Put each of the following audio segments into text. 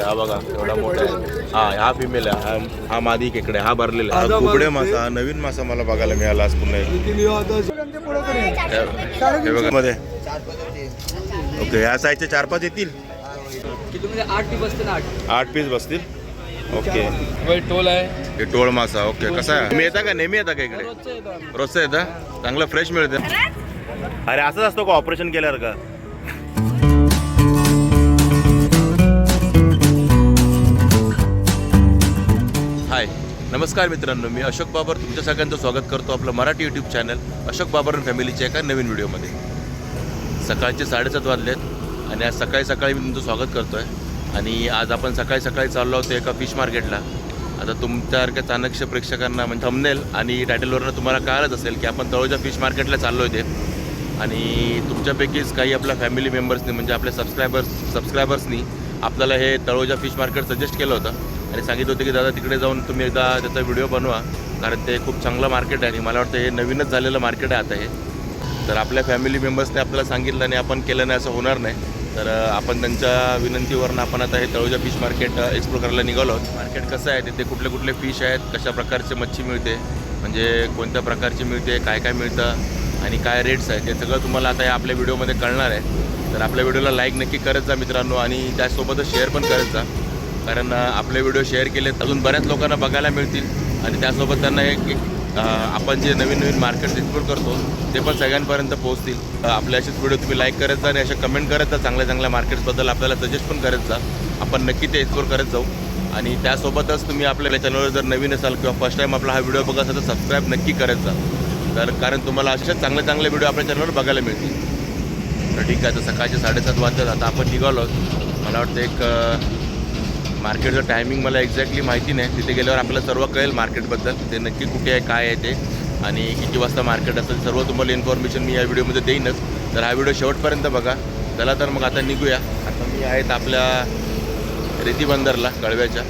हा बघा एवढा मोठा आहे. हा हा फिमेल आहे. हा हा मादी खेकडे हा भरलेला आहे. हा कुबडे मासा हा नवीन मासा मला बघायला मिळाला आज पुन्हा एक. हे- हे बघा. मध्ये ओके या साईजचे चार पाच येतील? आठ टी बसते ना आठ? आठ पीस बसतील? ओके. टोल आहे. हे टोळ मासा ओके. कसा आहे? तुम्ही येता का? नेहमी येता का इकडे? रोजचं येता चांगलं फ्रेश मिळतं. अरे असंच असतो का ऑपरेशन केल्यावर का? हाय. नमस्कार मित्रांनो मी अशोक बाबर. तुमच्या सगळ्यांचं स्वागत करतो आपलं मराठी यूट्यूब चॅनल अशोक बाबर आणि फॅमिलीच्या एका नवीन व्हिडिओमध्ये सकाळचे साडेसात वाजलेत आणि आज सकाळी सकाळी मी तुमचं स्वागत करतो आहे आणि आज आपण सकाळी सकाळी चाललो होतो एका फिश मार्केटला आता तुमच्यासारख्या चाणक्य प्रेक्षकांना म्हणजे थंबनेल आणि टायटलवरनं तुम्हाला कळालंच असेल की आपण तळोजा फिश मार्केटला चाललो होते आणि तुमच्यापैकीच काही आपल्या फॅमिली मेंबर्सनी म्हणजे आपल्या सबस्क्रायबर्स सबस्क्रायबर्सनी आपल्याला हे तळोजा फिश मार्केट सजेस्ट केलं होतं. आणि सांगितलं होतं की दादा तिकडे जाऊन तुम्ही एकदा त्याचा व्हिडिओ बनवा. कारण ते खूप चांगलं मार्केट आहे आणि मला वाटतं हे नवीनच झालेलं मार्केट आहे आता हे. तर आपल्या फॅमिली मेंबर्सने आपल्याला सांगितलं आणि आपण केलं नाही असं होणार नाही. तर आपण त्यांच्या विनंतीवरनं आपण आता हे तळोजा फिश मार्केट एक्सप्लोर करायला निघालो आहोत. मार्केट कसं आहे तिथे कुठले कुठले फिश आहेत कशा प्रकारचे मच्छी मिळते म्हणजे कोणत्या प्रकारची मिळते काय काय मिळतं आणि काय रेट्स आहेत ते सगळं तुम्हाला आता या आपल्या व्हिडिओमध्ये कळणार आहे. तर आपल्या व्हिडिओला लाईक नक्की करत जा मित्रांनो आणि त्यासोबतच शेअर पण करत जा. कारण आपले व्हिडिओ शेअर केले अजून बऱ्याच लोकांना बघायला मिळतील. आणि त्यासोबत त्यांना एक एक, आपण जे नवीन नवीन मार्केट एक्सप्लोर करतो ते पण सगळ्यांपर्यंत पोहोचतील. आपले असेच व्हिडिओ तुम्ही लाईक करत जा आणि अशा कमेंट करत जा. चांगल्या चांगल्या मार्केट्सबद्दल आपल्याला सजेस्ट पण करत जा. आपण नक्की ते एक्सप्लोर करत जाऊ. आणि त्यासोबतच तुम्ही आपल्या चॅनलवर जर नवीन असाल किंवा फर्स्ट टाईम आपला हा व्हिडिओ बघत असाल तर सबस्क्राईब नक्की करत जा. तर कारण तुम्हाला असेच चांगले चांगले व्हिडिओ आपल्या चॅनलवर बघायला मिळतील. तर ठीक आहे तर सकाळचे साडेसात वाजतात. आता आपण निघालो. मला वाटतं एक मार्केटचं टायमिंग मला एक्झॅक्टली माहिती नाही. तिथे गेल्यावर आपल्याला सर्व कळेल मार्केटबद्दल. ते नक्की कुठे आहे काय आहे ते. आणि किती वाजता मार्केट असेल सर्व तुम्हाला इन्फॉर्मेशन मी या व्हिडिओमध्ये देईनच. तर हा व्हिडिओ शेवटपर्यंत बघा. चला तर मग आता निघूया. आता मी आहेत आपल्या रेती बंदरला कळव्याच्या.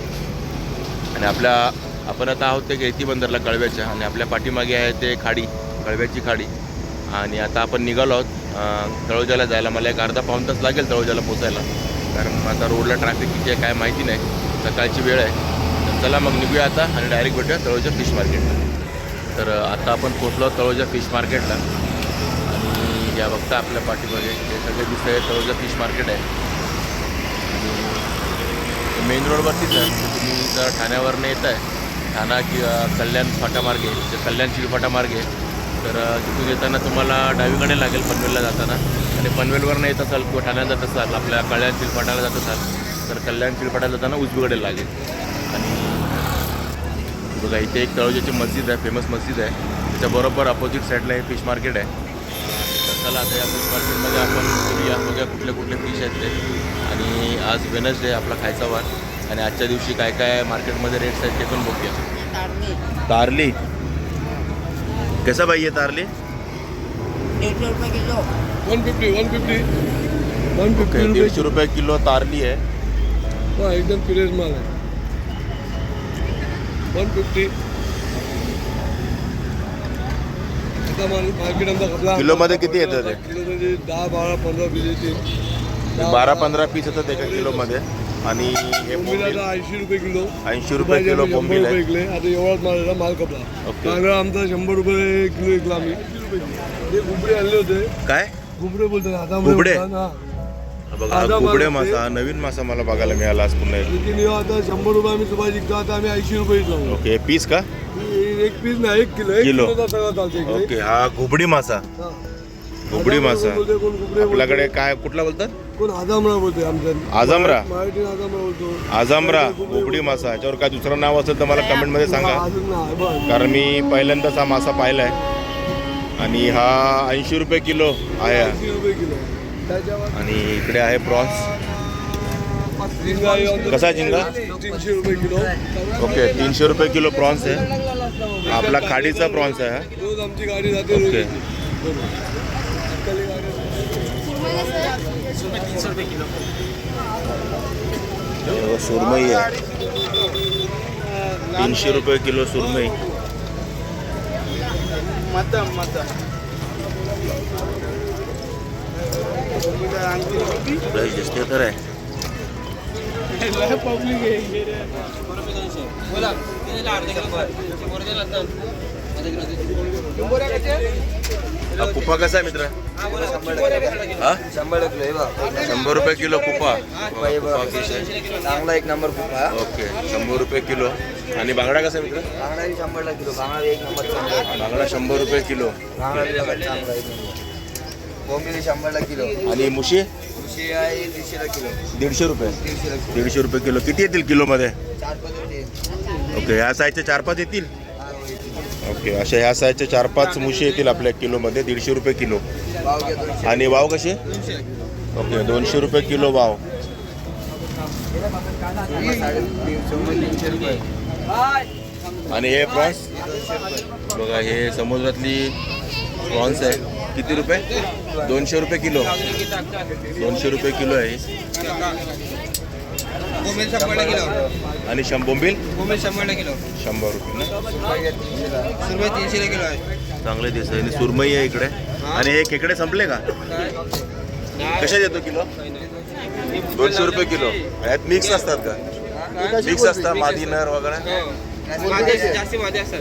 आणि आपल्या आपण आता आहोत ते रेती बंदरला कळव्याच्या. आणि आपल्या पाठीमागे आहे ते खाडी कळव्याची खाडी. आणि आता आपण निघालो आहोत अं, तळोजाला जायला. मला एक अर्धा पाऊण तास लागेल तळोजाला पोचायला. कारण आता रोडला ट्रॅफिक किती आहे काय माहिती नाही. सकाळची वेळ आहे. तर चला मग निघूया आता आणि डायरेक्ट भेटूया तळोजा फिश मार्केटला तर आता आपण पोचलो तळोजा फिश मार्केटला आणि या बघता आपल्या पाठीमध्ये हे सगळे दिसत आहे तळोजा फिश मार्केट आहे. मेन रोडवरतीच आहे. तुम्ही जर ठाण्यावरनं येत आहे ठाणा कि कल्याण फाटामार्गे जे कल्याण चिलफाटा मार्गे तर तिथून येताना तुम्हाला डावीकडे लागेल पनवेलला जाताना. आणि पनवेलवरनं येत असाल किंवा ठाण्याला जात असाल आपल्या कल्याण चिलफाटाला जात असाल तर कल्याण चिलफाटाला जाताना उजवीकडे लागेल. आणि बघा इथे एक तळोजाची मस्जिद आहे फेमस मस्जिद आहे. त्याच्याबरोबर अपोजिट साईडला हे फिश मार्केट आहे. तर चला आता या फिश मार्केटमध्ये आपण फिरूया बघूया कुठले कुठले फिश आहेत ते. आणि आज वेनसडे आपला खायचा वार. आणि आजच्या दिवशी काय काय मार्केटमध्ये रेट्स आहेत ते पण बघूया. तारली. कसा बाई आहे तारली? Kilo. One fifty one fifty one fifty दीडशे रुपये किलो तारली आहे. रुपये एकदम फ्रेश माल आहे. वन फिफ्टी कसला किलोमध्ये किती येतं ते? किलोमध्ये दहा बारा पंधरा वीस येते बारा पंधरा पीस येतात एका आणि हे बोंबील बोंबील आता ऐंशी रुपये किलो. ऐंशी रुपये किलो बोंबील रुपये विकले. आता एवढाच माल माल. कांगडा आमचा शंभर रुपये किलो विकला आम्ही. हे घुबडे आणले होते. काय? घुबडे बोलतात. आता घुबडे? बघा हा माल मासा हा नवीन मासा मला बघायला मिळाला आज पुन्हा एक. किती निघा आता शंभर रुपये आम्ही सुभाष विकतो आता आम्ही ऐंशी रुपये ओके पीस का? एक पीस नाही एक किलो एक किलो. किलोचा सगळा चालतो इकडे. ओके हा घुबडी मासा. हा. घुबडी मासा. बोलते, कोण घुबडे आपल्याकडे बोलते, काय कुठला बोलतात? कोण आजामरा बोलते आमच्या आजामरा? मराठी बोलतो. आजामरा घुबडे घुबडी मासा. याच्यावर काय दुसरं नाव असेल तर मला कमेंटमध्ये सांगा अजून नाही बस कारण मी पहिल्यांदाच हा मासा पाहिलाय. आणि हा ऐंशी रुपये किलो आहे हा. ऐंशी रुपये किलो त्याच्यावर आणि इकडे आहे प्रॉन्स झिंगा कसा आहे झिंगा? तीनशे रुपये किलो ओके तीनशे रुपये किलो प्रॉन्स आहे आपला खाडीचा प्रॉन्स आहे हा. रोज आमची गाडी जाते ओके. रोज येते. बरोबर. सकाळी गाडी हे बघा, सुरमई आहे तीनशे रुपये किलो सुरमई प्राईस जास्त तर आहे. हा कुपा कसा आहे मित्र? हा? शंभर हे शंभर रुपये किलो कुपा. कुपा आहे. चांगला एक नंबर हा ओके शंभर रुपये किलो. आणि बांगडा कसा मित्र? बांगडा शंभरला किलो बांगडा बी एक नंबर चांगला आहे. बांगडा शंभर रुपये किलो. शंभरला किलो. आणि मुशी? उशी आहे दीडशेला किलो. दीडशे रुपये. दीडशे रुपये किलो. किती येतील किलोमध्ये? चार पद्धती ओके ह्या साईजचे चार पाच येतील? हा. ओके अशा ह्या साईजचे चार पाच मुशी येतील आपल्या किलोमध्ये दीडशे रुपये किलो. आणि वाव कसे ओके दोनशे रुपये किलो वाव. तीनशे रुपये. आणि हे प्रॉन्स? बघा हे समुद्रातली प्रॉन्स आहे. किती रुपये? दोनशे रुपये किलो. दोनशे रुपये किलो आहे आणि शं बोंबील किलो शंभर रुपये सुरमई किलो आहे चांगले दिसत आणि सुरमई आहे इकडे. आणि हे खेकडे संपले का? कशा देतो किलो? दोनशे रुपये किलो. यात मिक्स असतात का? मिक्स असतात मादीनर वगैरे. हो. जास्ती असतात.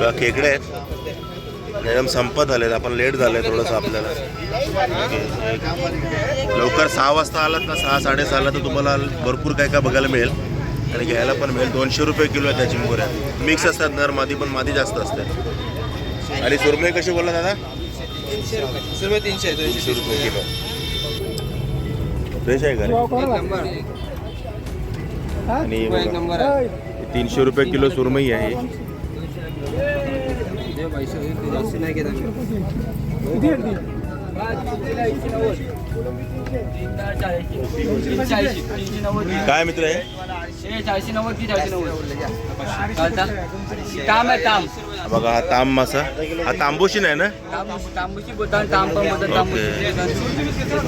दोनशे खेकडे आहेत. एकदम संपत आलेत आपण लेट झालंय थोडंसं आपल्याला. लवकर सहा वाजता आलात ना सहा साडेसहाला तर तुम्हाला भरपूर काय काय बघायला मिळेल. आणि घ्यायला पण मिळेल. दोनशे रुपये किलो आहे त्या चिंबोऱ्या मिक्स असतात नर मादी पण मादी जास्त असते. आणि सुरमई कशी बोलला दादा? तीनशे रुपये. तीनशे रुपये किलो. फ्रेश आहे का आणि बघा, तीनशे रुपये किलो सुरमई आहे. दे पैसे जास्ती नाही काय मित्र आहे? चारशे नव्वद की चारशे नव्वद ताम आहे ताम बघा हा ताम मासा हा तांबूशी नाही ना? तांबूशी बोलतात तांब पण बोलतात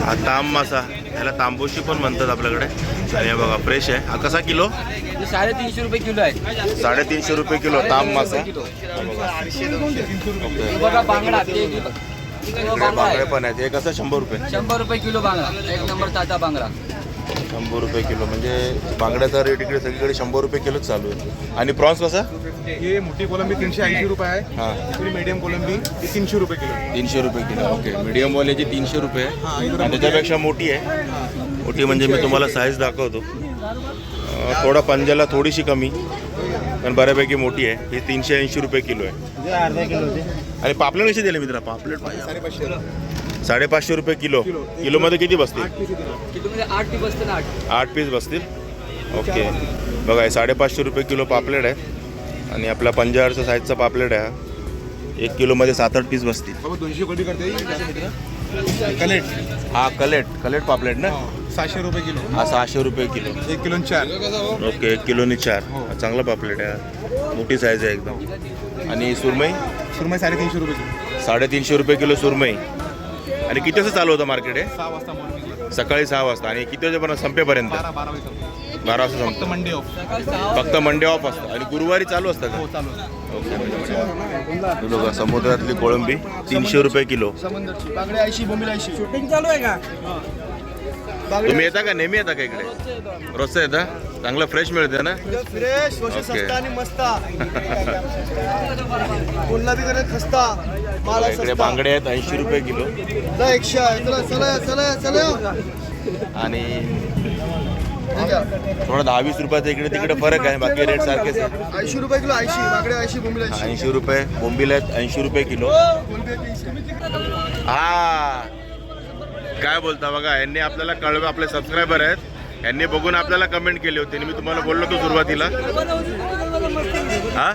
हा ताम मासा ह्याला तांबूशी पण म्हणतात आपल्याकडे. आणि हे बघा फ्रेश आहे. हा कसा किलो? साडेतीनशे रुपये किलो आहे साडेतीनशे रुपये किलो ताम मासा बघा. बांगडा बांगडा पण आहेत. हे कसं शंभर रुपये. शंभर रुपये किलो बांगडा. एक नंबर ताजा बांगडा. शंभर रुपये किलो. म्हणजे बांगड्याचा रेट इकडे सगळीकडे शंभर रुपये किलोच चालू आहे. आणि प्रॉन्स कसा? हे मोठी कोलंबी तीनशे ऐंशी रुपये आहे. हां. इकडे मीडियम कोलंबी ती तीनशे रुपये किलो तीनशे रुपये किलो. ओके. मीडियमवाल्याची तीनशे रुपये आहे. आणि त्याच्यापेक्षा मोठी आहे. मोठी म्हणजे मी तुम्हाला साईज दाखवतो. थोडा पंजाला थोडीशी कमी पण बऱ्यापैकी मोठी आहे. ही तीनशे ऐंशी रुपये किलो आहे. आणि पापलेट कशी दिले मित्रा पापलेट पाहिजे साडेपाचशे साडेपाचशे रुपये किलो. किलोमध्ये किती बसतील? आठ पीस बसतील ओके. बघा हे साडेपाचशे रुपये किलो पापलेट आहे. आणि आपला पंजाहरचा साईजचा पापलेट आहे हा. एक किलोमध्ये सात आठ पीस बसतील. कलेट. हा कलेट. कलेट पापलेट ना? सहाशे रुपये किलो. हा सहाशे रुपये किलो. एक किलो चार. ओके एक किलोनी चार. हा, चांगला पापलेट आहे हा. मोठी साईज आहे एकदम. आणि सुरमई? सुरमई साडेतीनशे रुपये किलो. साडेतीनशे रुपये किलो सुरमई. आणि किती वाजता चालू होतं मार्केट हे? सहा वाजता मॉर्निंगला सकाळी सहा वाजता. आणि किती वाजेपर्यंत संपेपर्यंत? बारा बारा वाजता बारा वाजता फक्त संपतं मंडे ऑफ फक्त मंडे ऑफ असतं. आणि गुरुवारी चालू असतं का? हो चालू आहे. हे बघा समुद्रातली कोळंबी तीनशे रुपये किलो. बांगडे ऐंशी बोंबील ऐंशी. शूटिंग चालू आहे का? तुम्ही येता का? नेहमी येता का इकडे? रोजचं येता? चांगलं फ्रेश मिळते ना? Fresh okay. स्वस्त आणि मस्त. बी करे खस्ता. माल इकडे सस्ता. बांगडे आहेत ऐंशी रुपये किलो. जा एकशे आहे. चला चला चला चला. आणि ठीक आहे. थोडा दहा वीस रुपयाचा इकडे तिकडे फरक आहे. बाकी रेट सारखेच आहे. ऐंशी रुपये किलो ऐंशी. ऐंशी बोंबील ऐंशी. ऐंशी रुपये बोंबील आहेत ऐंशी रुपये किलो. तीनशे. हा. काय बोलता बघा यांनी आपल्याला कळवे आपले सबस्क्रायबर आहेत. यांनी बघून आपल्याला कमेंट केली होती. आणि मी तुम्हाला बोललो होतो सुरुवातीला. हा?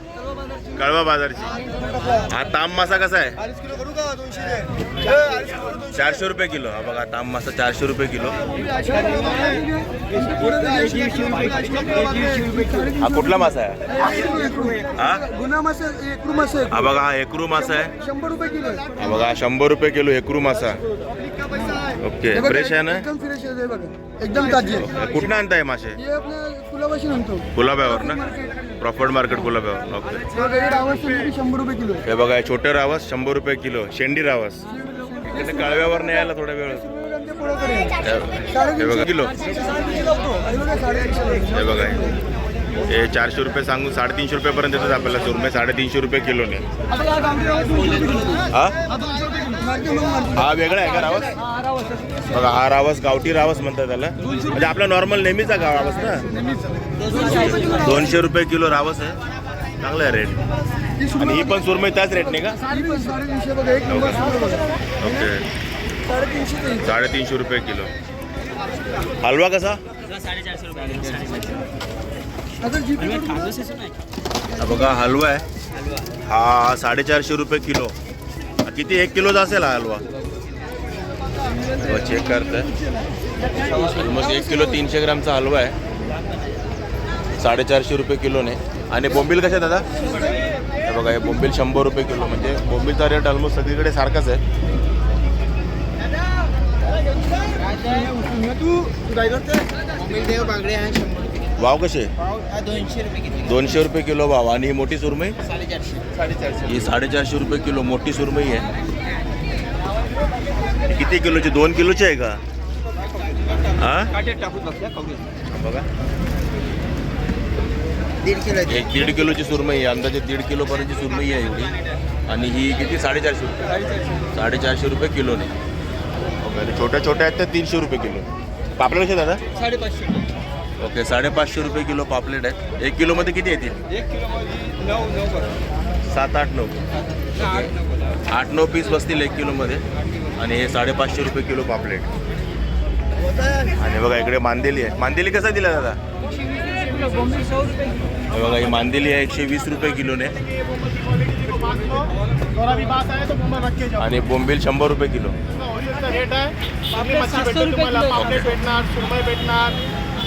कळवा बाजारची. हा ताम मासा कसा आहे. चारशे रुपये किलो. हा बघा ताम मासा चारशे रुपये किलो. हा कुठला मासा आहे? हा? हा बघा हा एकरू मासा आहे. शंभर रुपये किलो आहे. हा बघा शंभर रुपये किलो एकरू मासा. ओके. हे बघा, फ्रेश आहे ना? एकदम फ्रेश आहे हे बघा. एकदम ताजी आहे. कुठनं आणताय मासे? हे आपल्या कुलाबाशी म्हणतो. गुलाब्यावर ना? प्रॉफिट मार्केट गुलाब्यावर ओके बघा, हे रावस शंभर रुपये किलो आहे. हे बघा हे छोटे रावस शंभर रुपये किलो. शेंडी रावस. इकडे कळव्यावर नाही यायला थोडा वेळ. हे बघा किलो. हे बघा हे. हे चारशे रुपये सांगून साडेतीनशे रुपयापर्यंत येतात आपल्याला सुरमई साडेतीनशे रुपये किलोने हा? हा वेगळा आहे का रावस? बघा हा रावस गावठी रावस म्हणतात त्याला. म्हणजे आपला नॉर्मल नेहमीचा गाव रावस ना? दोनशे रुपये किलो रावस आहे. चांगला आहे रेट आणि ही पण सुरमई त्याच रेटने का? ओके. साडेतीनशे रुपये किलो. हलवा कसा? हा बघा हलवा आहे. हा साडेचारशे रुपये किलो. किती? एक किलोचा असेल हा हलवा. चेक करतोय. मग एक किलो तीनशे ग्रामचा हलवा आहे. साडेचारशे रुपये किलोने. आणि बोंबील कशा दादा? हे बघा हे बोंबील शंभर रुपये किलो. म्हणजे बोंबीलचा रेट ऑलमोस्ट सगळीकडे सारखाच आहे. वाव कसे दोनशे रुपये किलो भाव आणि ही मोठी सुरमई? ही साडेचारशे रुपये किलो मोठी सुरमई आहे. ही किती किलोची? दोन किलोची आहे का? हा? बघा. दीड किलो. एक दीड किलोची सुरमई आहे. अंदाजे दीड किलो पर्यंतची सुरमई आहे एवढी. आणि ही किती? साडेचारशे रुपये. साडेचारशे रुपये किलोने. ओके आणि छोट्या छोट्या आहेत त्या तीनशे रुपये किलो. पापलेट कसे दादा? साडेपाचशे. ओके साडेपाचशे रुपये किलो पापलेट आहे एक किलोमध्ये किती येतील? एक किलो सात आठ नऊ. आठ नऊ बरं. आठ नऊ पीस बसतील एक किलोमध्ये. आणि हे साडेपाचशे रुपये किलो पापलेट. आणि बघा इकडे मांदेली आहे. मांदेली कसा दिला दादा? बघा ही मांदेली आहे एकशे वीस रुपये किलोने. आणि बोंबील शंभर रुपये किलो. रेट आहे. भेटणार सुरमई भेटणार.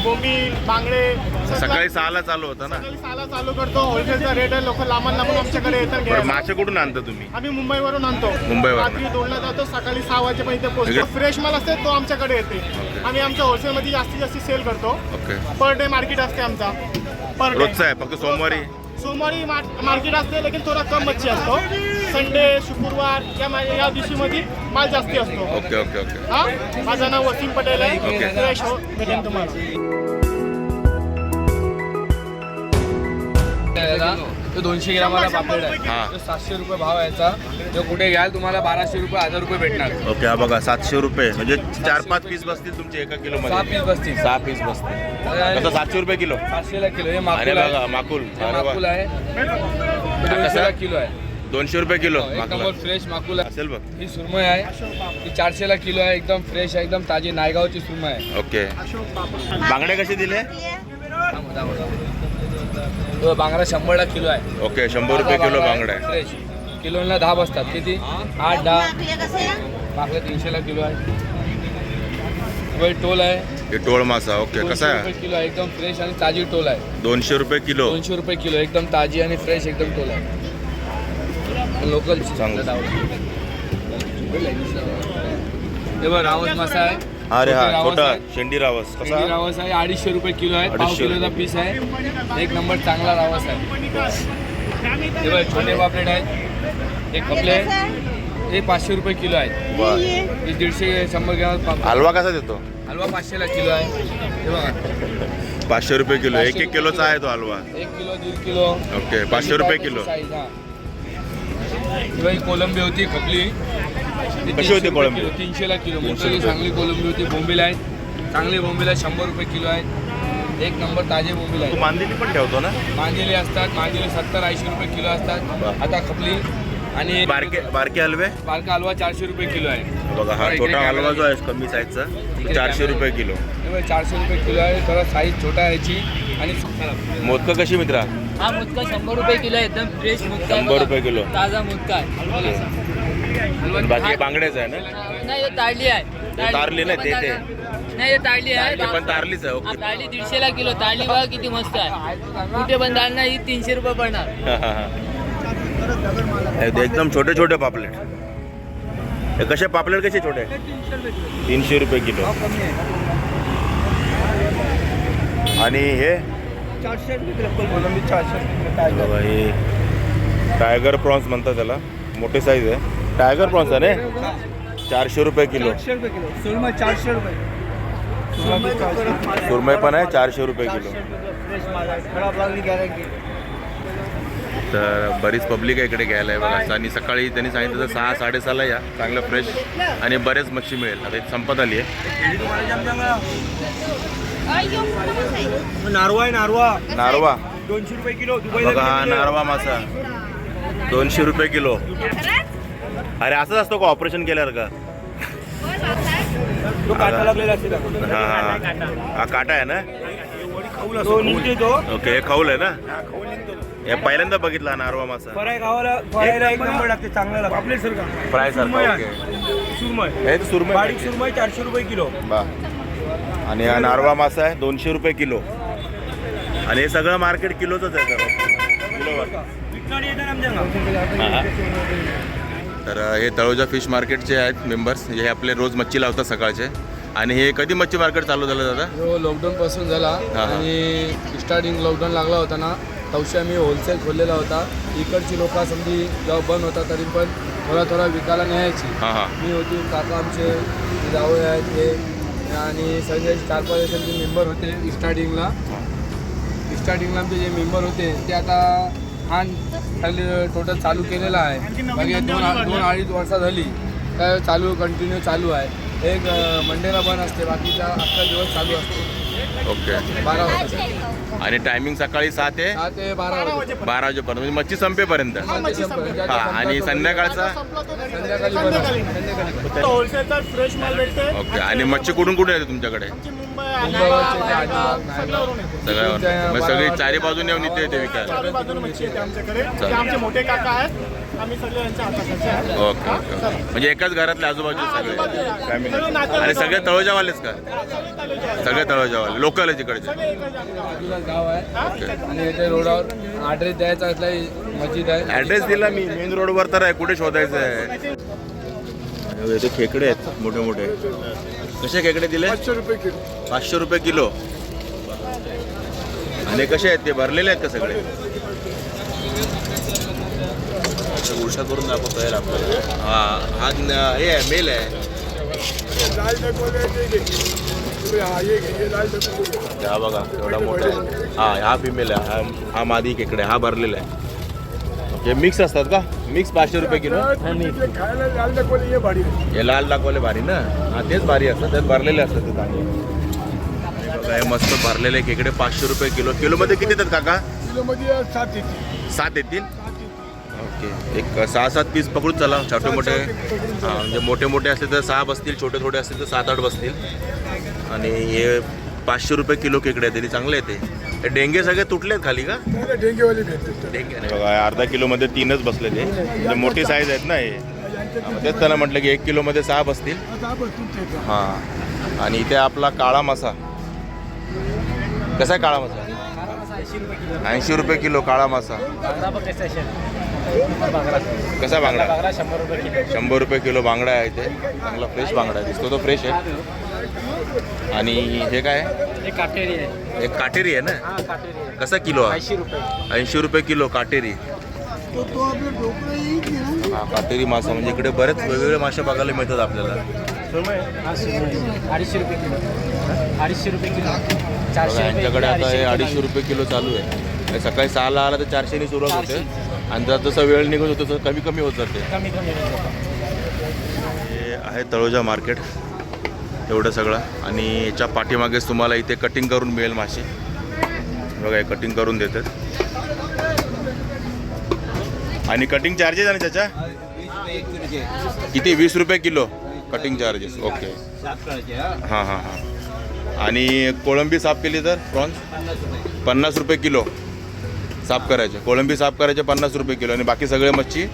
बोंबील बांगडे सकाळी सहाला चालू होता ना? सकाळी साला चालू करतो. होलसेलचा रेट आहे लोक लांबून लांबून आमच्याकडे येतात बरं घ्यायला. मासे कुठून आणता तुम्ही? आम्ही मुंबईवरून आणतो. मुंबईवरून. रात्री दोनला जातो सकाळी सहा वाजेपर्यंत पोहोचतो. इकडे- फ्रेश माल असते तो आमच्याकडे येते. आम्ही आमच्या होलसेलमध्ये जास्तीत जास्त सेल करतो. ओके. पर डे मार्केट असते आमचा. पर डे रोजचा आहे फक्त सोमवारी? सोमवारी मार- मार्केट असते लेकिन थोडा कम मच्छी असतो. संडे शुक्रवार या या दिवशीमध्ये माल जास्ती असतो. Okay okay okay. हा? माझं नाव वसीम पटेल आहे. ओके. फ्रेश हो भेटेन तुम्हाला. तो दोनशे ग्रामाला पापलेट आहे. हा तो सातशे रुपये भाव आहे याचा तो कुठे घ्याल तुम्हाला बाराशे रुपये हजार रुपये भेटणार. ओके हा बघा सातशे रुपये. म्हणजे चार पाच पीस बसतील तुमचे एका किलो सहा मध्ये पीस बसतील. सहा पीस बसतील. सातशे रुपये किलो. सातशेला किलो. हे माकुल बघा आहे. माकुल. हे अरे वा. माकुल आहे? दोनशेला किलो आहे. दोनशे रुपये किलो. एक माकुल. फ्रेश माकुल आहे. असेल बघ. ही सुरमई आहे. ही चारशेला किलो आहे. एकदम फ्रेश आहे. एकदम ताजी नायगावची सुरमई आहे. ओके. बांगडे कसे दिले. तो बांगडा शंभरला किलो आहे. ओके शंभर रुपये किलो बांगडा आहे. फ्रेश किलोला दहा बसतात. किती? आठ दहा. मागल्या तीनशेला किलो आहे. वय टोल आहे. हे टोळ मासा ओके कसा दोनशे आहे किलो आहे. एकदम फ्रेश आणि ताजी टोल आहे. दोनशे रुपये किलो. दोनशे रुपये किलो एकदम ताजी आणि फ्रेश एकदम टोल आहे. लोकल चांगलं. हे बघ रावस मासा आहे. अरे हा छोटे रावस छोटा आहे. शेंडी रावस कसा? रावस आहे अडीचशे रुपये किलो आहे. पाव अडीचशे किलोचा पीस आहे. एक नंबर चांगला रावस आहे. हे बघ छोटे पापलेट आहेत. एक कपले आहे? हे पाचशे रुपये किलो आहेत. हे दीडशे शंभर ग्रॅम हलवा कसा देतो? हलवा पाचशेला किलो आहे. हे बघा. पाचशे रुपये किलो. एक एक किलोचा आहे तो हलवा. एक किलो दीड किलो. ओके पाचशे रुपये किलो. साईज हा. ही बाई कोलंबी होती खपली. ती कशी 300 होती रुपये कोलंबी? किलो, तीनशेला किलो. तीनशे मोठी रुपये. चांगली कोलंबी होती बोंबील आहेत. चांगली बोंबील आहे शंभर रुपये किलो आहेत. एक नंबर ताजे बोंबील तू आहेत मांदेली पण ठेवतो ना? मांदेली असतात मांदेली सत्तर ऐंशी रुपये किलो. असतात. आता खपली. आणि बारके बारके हलवे? बारका हलवा चारशे रुपये किलो आहे. बघा हा छोटा हलवा जो आहे कमी साईजचा चारशे रुपये किलो. हे चारशे रुपये किलो आहे. थोडा साईज छोटा आहे याची. आणि मोदक कशी मित्रा? हा मुदका शंभर रुपये किलो आहे. एकदम फ्रेश मुदका आहे. शंभर बघा. रुपये किलो. ताजा मुदका आहे. बाकी बांगड्याच आहे ना? नाही तारली आहे. तारली नाही, ते- ते. नाही तारली आहे. पण तारलीच आहे हा, ओके तारली दीडशेला किलो. तारली बघा किती मस्त आहे. कुठे पण ही तीनशे रुपये पडणार. हा, हा, हा. हे एकदम छोटे छोटे पापलेट. हे कसे पापलेट कसे छोटे? तीनशे रुपये किलो. आणि हे? चारशे रुपये टायगर. बघा हे टायगर प्रॉन्स म्हणतात त्याला. मोठे साईज आहे. टायगर प्रॉन्स आहे ना? चारशे रुपये किलो. चारशे रुपये किलो. सुरमई चारशे रुपये. सुरमई पण आहे चारशे रुपये किलो. फ्रेश माल आहे खराब लागली गॅरंटी तर बरीच पब्लिक आहे इकडे घ्यायला. आहे बघा आणि सकाळी त्यांनी सांगितलं तर सहा साडेसहाला या. चांगलं फ्रेश आणि बरेच मच्छी मिळेल. आता संपत आली आहे. नारवा आहे नारवा. नारवा. दोनशे रुपये किलो बघा हा नारवा मासा. दोनशे रुपये किलो. अरे असंच असतो का ऑपरेशन केल्यावर का हा हा. हा काटा आहे ना? तो निघते तो. ओके हे खौल आहे ना? हे पहिल्यांदा बघितला नारवा मासा. फराय गावाला फरायला एक नंबर लागते चांगला लागते. आपले सर फ्राय सारखा ओके. सुरमई. हे तर सुरमई बारीक सुरमई चारशे रुपये किलो. बा. आणि हा नारवा मासा आहे दोनशे रुपये किलो. आणि हे सगळं मार्केट किलोचंच आहे सर किलोवर. विकणारी येतात आमच्या गावात. तर हे तळोजा फिश मार्केटचे आहेत मेंबर्स हे आपले रोज मच्छी लावतात सकाळचे. आणि हे कधी मच्छी मार्केट चालू झालं दादा? लॉकडाऊन पासून झाला. हा. आणि स्टार्टिंग लॉकडाऊन लागला होता ना तवशी आम्ही होलसेल खोललेला होता. इकडची लोक समजी जेव्हा बंद होता तरी पण थोडा थोडा विकायला न्यायची. हां हां. मी होती काका आमचे जावळे आहेत हे. आणि सगळे चार पाच वर्षांचे मेंबर होते स्टार्टिंगला स्टार्टिंगला आमचे जे मेंबर होते ते आता हा खाली टोटल चालू केलेला आहे. बाकी दोन दोन अडीच वर्षा झाली काय चालू कंटिन्यू चालू आहे. एक मंडेला बंद असते बाकीचा अख्खा दिवस चालू असतो. ओके. बारा वाजता आणि टायमिंग सकाळी सात ते दहा ते बारा वाजता. बारा वाजेपर्यंत. म्हणजे मच्छी संपेपर्यंत. हा आणि संध्याकाळचा? संध्याकाळी बंद असते. संध्याकाळी होलसेलचा फ्रेश माल भेटते ओके. आणि मच्छी कुठून कुठून येते तुमच्याकडे? सगळ्यावर सगळी चारी बाजूने येऊन इथे येते विकायला चारी बाजूने मच्छी येते आमच्याकडे. ते आमचे मोठे काका आहेत. आम्ही सगळे यांच्या हाताखालचे ओके ओके ओके. म्हणजे एकाच घरातले आजूबाजू सगळे. फॅमिली सगळे नातेवाईक आणि सगळे तळोजावालेच का? सगळे तळोजावाले. लोकल आहे तिकडचे बाजूला गाव आहे. आणि इथे रोडावर ॲड्रेस द्यायचा असला मस्जिद आहे. ऍड्रेस दिला मी. मेन रोडवर तर आहे. कुठे शोधायचं आहे? इथे खेकडे आहेत मोठे मोठे. कसे खेकडे दिले? पाचशे रुपये किलो. पाचशे रुपये किलो. आणि कसे आहेत ते? भरलेले आहेत का सगळे? अच्छा, उलटा करून दाखवता आपल्याला. हा हा न- हे आहे मेल आहे. लाल डकवाले ते घे. तुम्ही हा ये घे, हे लाल डकवाले. हा बघा एवढा मोठा आहे. हा हा फिमेल आहे. हा हा मादी खेकडे हा भरलेला आहे. ओके मिक्स असतात का? मिक्स पाचशे रुपये किलो? खायला लाल हे भारी. हे लाल दाखवले भारी ना? हा तेच भारी असतात त्यात भरलेले असतात ते चांगले काय मस्त भरलेले खेकडे पाचशे रुपये किलो. किलोमध्ये किती येतात काका? किलोमध्ये सात येते सात येतील? ओके. एक सहा सात पीस पकडून चला. छोटे मोठे. हां म्हणजे मोठे मोठे असले तर सहा बसतील छोटे छोटे असतील तर सात आठ बसतील. आणि हे पाचशे रुपये किलो खेकडे आहेत. तरी चांगले येते हे डेंगे सगळे तुटलेत खाली का? त्याला डेंगेवाले भेटते डेंगे नाही. बघा अर्धा किलोमध्ये तीनच बसले ते. म्हणजे मोठी साईज आहेत ना हे. हां, तेच त्याला म्हटलं की एक किलोमध्ये सहा बसतील. आता बसून ते हां. आणि इथे आपला काळा मासा. कसा आहे काळा मासा? ऐंशी रुपये किलो काळा मासा. कसा आहे बांगडा? शंभर रुपये किलो. बांगडा आहे इथे. चांगला फ्रेश बांगडा आहे. दिसतो तो फ्रेश आहे. आणि हे काय? आहे? काटेरी आहे. एक काटेरी आहे ना? काटेरी आहे. कसा किलो? हा ऐंशी रुपये. ऐंशी रुपये किलो काटेरी. हा काटेरी मासा. म्हणजे इकडे बरेच वेगवेगळे मासे बघायला मिळतात आपल्याला. सुरमई अडीचशे रुपये किलो. अडीचशे रुपये किलो. बघा चारशे रुपये यांच्याकडे आता हे किलो, अडीचशे रुपये किलो चालू आहे. सकाळी सहाला आला तर चारशेने सुरुवात होते. आणि जर जसा वेळ निघत होतो तसं कमी कमी होत जाते. कमी कमी होतं. हे आहे तळोजा मार्केट. एवढं सगळं. आणि याच्या पाठीमागेच तुम्हाला इथे कटिंग करून मिळेल मासे बघा हे कटिंग करून देतात. आणि कटिंग चार्जेस आहे ना त्याच्या? किती? वीस रुपये किलो कटिंग चार्जेस ओके हां हां हां. आणि कोळंबी साफ केली तर? प्रॉन्स? पन्नास रुपये किलो. साफ करायचे. कोळंबी साफ करायचे पन्नास रुपये किलो. आणि बाकी सगळे मच्छी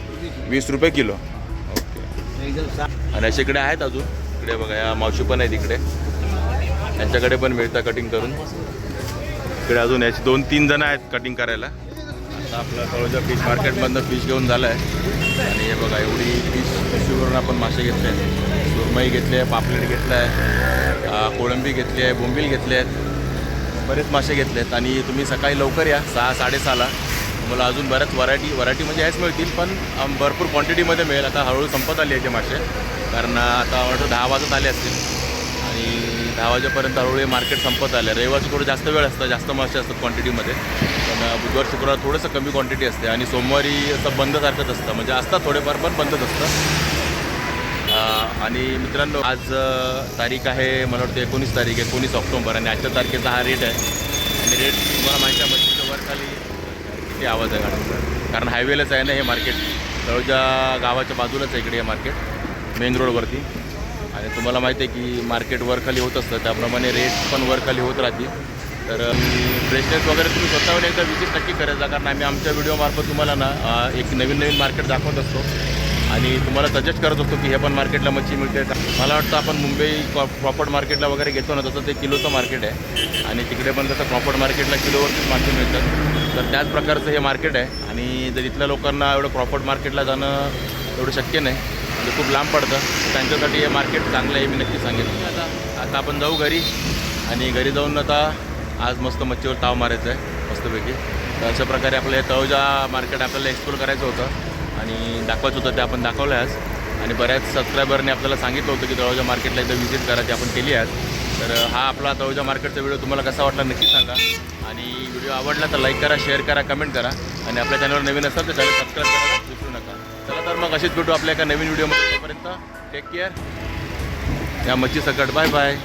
वीस रुपये किलो. ओके आणि असे इकडे आहेत अजून? इकडे बघा या मावशी पण आहेत इकडे यांच्याकडे पण मिळतं कटिंग करून. इकडे अजून याची दोन तीन जण आहेत कटिंग करायला. आता आपलं तळोजा फिश मार्केटमधनं फिश घेऊन झालं आहे आणि हे बघा एवढी फिश फिशीवरून आपण मासे घेतले आहेत. सुरमई घेतली आहे पापलेट घेतलं आहे कोळंबी घेतली आहे बोंबील घेतले आहेत. बरेच मासे घेतले आहेत. आणि तुम्ही सकाळी लवकर या सहा साडेसहाला. तुम्हाला अजून बऱ्याच व्हरायटी व्हरायटी म्हणजे ह्याच मिळतील पण भरपूर क्वांटिटीमध्ये मिळेल. आता हळूहळू संपत आली आहे ते मासे. कारण आता वाटतं दहा वाजत आले असतील. आणि दहा वाजेपर्यंत हळूहळू हे मार्केट संपत आलं. आहे रविवारचं थोडं जास्त वेळ असतं जास्त मासे असतात क्वांटिटीमध्ये पण बुधवार शुक्रवार थोडंसं कमी क्वांटिटी असते. आणि सोमवारी असं बंदसारखंच असतं. म्हणजे असतात थोडेफार पण बंदच असतं. आणि मित्रांनो आज तारीख आहे मला वाटतं एकोणीस तारीख एकोणीस ऑक्टोबर. आणि आजच्या तारखेचा हा रेट आहे. आणि रेट तुम्हाला माहिती आहे मच्छीचं वर खाली ते आवाज आहे गाडीचा. कारण हायवेलाच आहे ना हे मार्केट तळोजा गावाच्या बाजूलाच आहे इकडे हे मार्केट मेन रोडवरती आणि तुम्हाला माहिती आहे की मार्केट वरखाली होत असतं. त्याप्रमाणे रेट पण वरखाली होत राहतील तर फ्रेशनेस वगैरे तुम्ही स्वतःहून एकदा विजिट नक्की करायचा कारण आम्ही आमच्या व्हिडिओमार्फत तुम्हाला ना एक नवीन नवीन मार्केट दाखवत असतो. आणि तुम्हाला सजेस्ट करत असतो की हे पण मार्केटला मच्छी मिळते. मला वाटतं आपण मुंबई प्रॉपर्ट मार्केटला वगैरे घेतो ना तसं ते किलोचं मार्केट आहे. आणि तिकडे पण तसं प्रॉपर्ट मार्केटला किलोवरतीच मासे मिळतात. तर त्याच प्रकारचं हे मार्केट आहे. आणि जर इथल्या लोकांना एवढं प्रॉपर्ट मार्केटला जाणं एवढं शक्य नाही म्हणजे खूप लांब पडतं त्यांच्यासाठी हे मार्केट चांगलं आहे मी नक्की सांगेन. आता आता आपण जाऊ घरी. आणि घरी जाऊन आता आज मस्त मच्छीवर ताव मारायचं आहे मस्तपैकी. तर अशा प्रकारे आपलं हे तळजा मार्केट आपल्याला एक्सप्लोर करायचं होतं. आणि दाखवायचं होतं ते आपण दाखवलं आहेस आणि बऱ्याच सबस्क्रायबरने आपल्याला सांगितलं होतं की तळोजा मार्केटला एकदा व्हिजिट करायची आपण केली आहे तर हा आपला तळोजा मार्केटचा व्हिडिओ तुम्हाला कसा वाटला नक्की सांगा. आणि व्हिडिओ आवडला तर लाईक करा शेअर करा कमेंट करा. आणि आपल्या चॅनलवर नवीन असाल तर चॅनल सबस्क्राईब करायला विसरू नका. चला तर मग अशीच भेटू आपल्या एका नवीन व्हिडिओमध्ये तोपर्यंत टेक केअर या मच्छी सकट. Bye bye